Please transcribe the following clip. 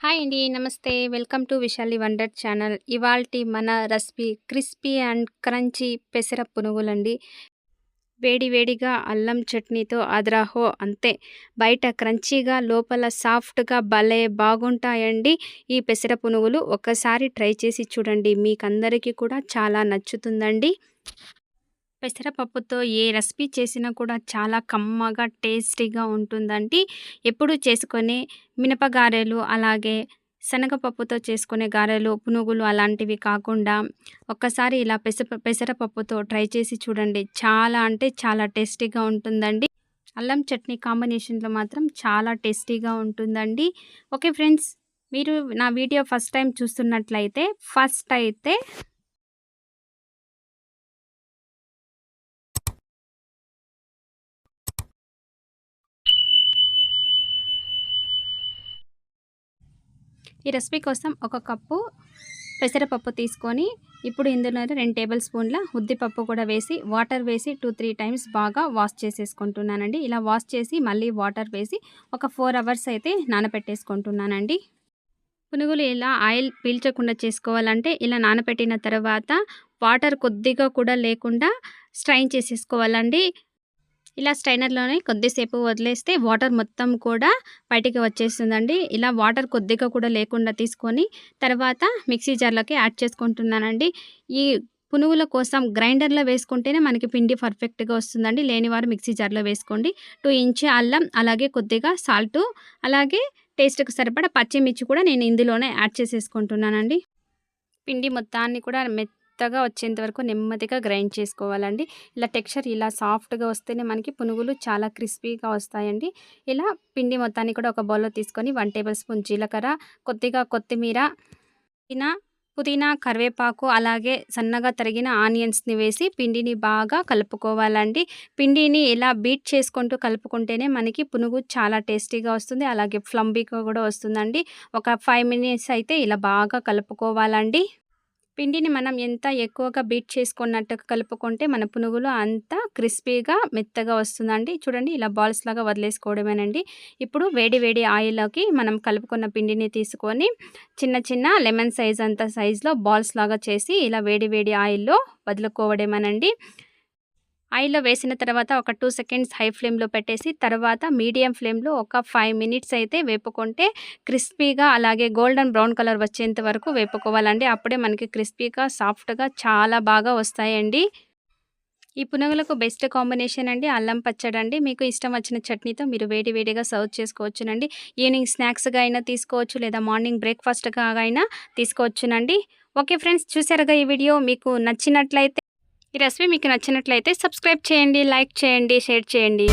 Hi అండి. నమస్తే. Welcome to Vishali wonder channel. ఇవాల్టి మన రెసిపీ క్రిస్పీ అండ్ క్రంచీ పెసర పునుగులండి. వేడి వేడిగా అల్లం చట్నీతో అద్రాహో అంతే. బయట క్రంచీగా లోపల సాఫ్ట్‌గా భలే బాగుంటాయండి ఈ పెసర పునుగులు. ఒక్కసారి ట్రై చేసి చూడండి. మీకందరికీ కూడా చాలా నచ్చుతుందండి. పెసరపప్పుతో ఏ రెసిపీ చేసినా కూడా చాలా కమ్మగా, టేస్టీగా ఉంటుందండి. ఎప్పుడు చేసుకునే మినప గారెలు, అలాగే శనగపప్పుతో చేసుకునే గారెలు, పునుగులు అలాంటివి కాకుండా ఒక్కసారి ఇలా పెస పెసరపప్పుతో ట్రై చేసి చూడండి. చాలా అంటే చాలా టేస్టీగా ఉంటుందండి. అల్లం చట్నీ కాంబినేషన్‌లో మాత్రం చాలా టేస్టీగా ఉంటుందండి. Okay friends. మీరు నా వీడియో ఫస్ట్ టైం చూస్తున్నట్లయితే ఫస్ట్ అయితే ఈ రెసిపీ కోసం ఒక కప్పు పెసరపప్పు తీసుకొని ఇప్పుడు ఇందులో రెండు టేబుల్ స్పూన్ల ఉద్దిపప్పు కూడా వేసి వాటర్ వేసి 2, 3 టైమ్స్ బాగా వాష్ చేసేసుకుంటున్నానండి. ఇలా వాష్ చేసి మళ్ళీ వాటర్ వేసి ఒక ఫోర్ అవర్స్ అయితే నానబెట్టేసుకుంటున్నానండి. పునుగులు ఇలా ఆయిల్ పీల్చకుండా చేసుకోవాలంటే ఇలా నానబెట్టిన తర్వాత వాటర్ కొద్దిగా కూడా లేకుండా స్ట్రైన్ చేసేసుకోవాలండి. ఇలా స్ట్రైనర్‌లోనే కొద్దిసేపు వదిలేస్తే వాటర్ మొత్తం కూడా బయటికి వచ్చేస్తుందండి. ఇలా వాటర్ కొద్దిగా కూడా లేకుండా తీసుకొని తర్వాత మిక్సీ జార్‌లోకి యాడ్ చేసుకుంటున్నానండి. ఈ పునుగుల కోసం గ్రైండర్‌లో వేసుకుంటేనే మనకి పిండి పర్ఫెక్ట్‌గా వస్తుందండి. లేనివారు మిక్సీ జార్‌లో వేసుకోండి. టూ ఇంచ్ అల్లం, అలాగే కొద్దిగా సాల్టు, అలాగే టేస్ట్‌కి సరిపడా పచ్చిమిర్చి కూడా నేను ఇందులోనే యాడ్ చేసేసుకుంటున్నానండి. పిండి మొత్తాన్ని కూడా మెత్తగా వచ్చేంత వరకు నెమ్మదిగా గ్రైండ్ చేసుకోవాలండి. ఇలా టెక్స్చర్ ఇలా సాఫ్ట్‌గా వస్తేనే మనకి పునుగులు చాలా క్రిస్పీగా వస్తాయండి. ఇలా పిండి మొత్తాన్ని కూడా ఒక బౌల్‌లో తీసుకొని వన్ టేబుల్ స్పూన్ జీలకర్ర, కొద్దిగా కొత్తిమీర, పుదీనా పుదీనా, కరివేపాకు అలాగే సన్నగా తరిగిన ఆనియన్స్‌ని వేసి పిండిని బాగా కలుపుకోవాలండి. పిండిని ఇలా బీట్ చేసుకుంటూ కలుపుకుంటేనే మనకి పునుగు చాలా టేస్టీగా వస్తుంది. అలాగే ఫ్లంబీగా కూడా వస్తుందండి. ఒక ఫైవ్ మినిట్స్ అయితే ఇలా బాగా కలుపుకోవాలండి. పిండిని మనం ఎంత ఎక్కువగా బీట్ చేసుకున్నట్టుగా కలుపుకుంటే మన పునుగులు అంత క్రిస్పీగా, మెత్తగా వస్తుందండి. చూడండి ఇలా బాల్స్ లాగా వదిలేసుకోవడమేనండి. ఇప్పుడు వేడి వేడి ఆయిల్‌లోకి మనం కలుపుకున్న పిండిని తీసుకొని చిన్న చిన్న లెమన్ సైజ్ అంత సైజులో బాల్స్ లాగా చేసి ఇలా వేడి వేడి ఆయిల్‌లో వదులుకోవడమేనండి. ఆయిల్‌లో వేసిన తర్వాత ఒక టూ సెకండ్స్ హై ఫ్లేమ్‌లో పెట్టేసి తర్వాత మీడియం ఫ్లేమ్‌లో ఒక ఫైవ్ మినిట్స్ అయితే వేపుకుంటే క్రిస్పీగా అలాగే గోల్డెన్ బ్రౌన్ కలర్ వచ్చేంత వరకు వేపుకోవాలండి. అప్పుడే మనకి క్రిస్పీగా, సాఫ్ట్‌గా చాలా బాగా వస్తాయండి. ఈ పునుగులకు బెస్ట్ కాంబినేషన్ అండి అల్లం పచ్చడి అండి మీకు ఇష్టం వచ్చిన చట్నీతో మీరు వేడి వేడిగా సర్వ్ చేసుకోవచ్చునండి. ఈవినింగ్ స్నాక్స్‌గా అయినా తీసుకోవచ్చు లేదా మార్నింగ్ బ్రేక్‌ఫాస్ట్‌గా అయినా తీసుకోవచ్చునండి. ఓకే ఫ్రెండ్స్ చూసారుగా ఈ వీడియో మీకు నచ్చినట్లయితే ఈ రెసిపీ మీకు నచ్చినట్లయితే సబ్స్క్రైబ్ చేయండి, లైక్ చేయండి, షేర్ చేయండి.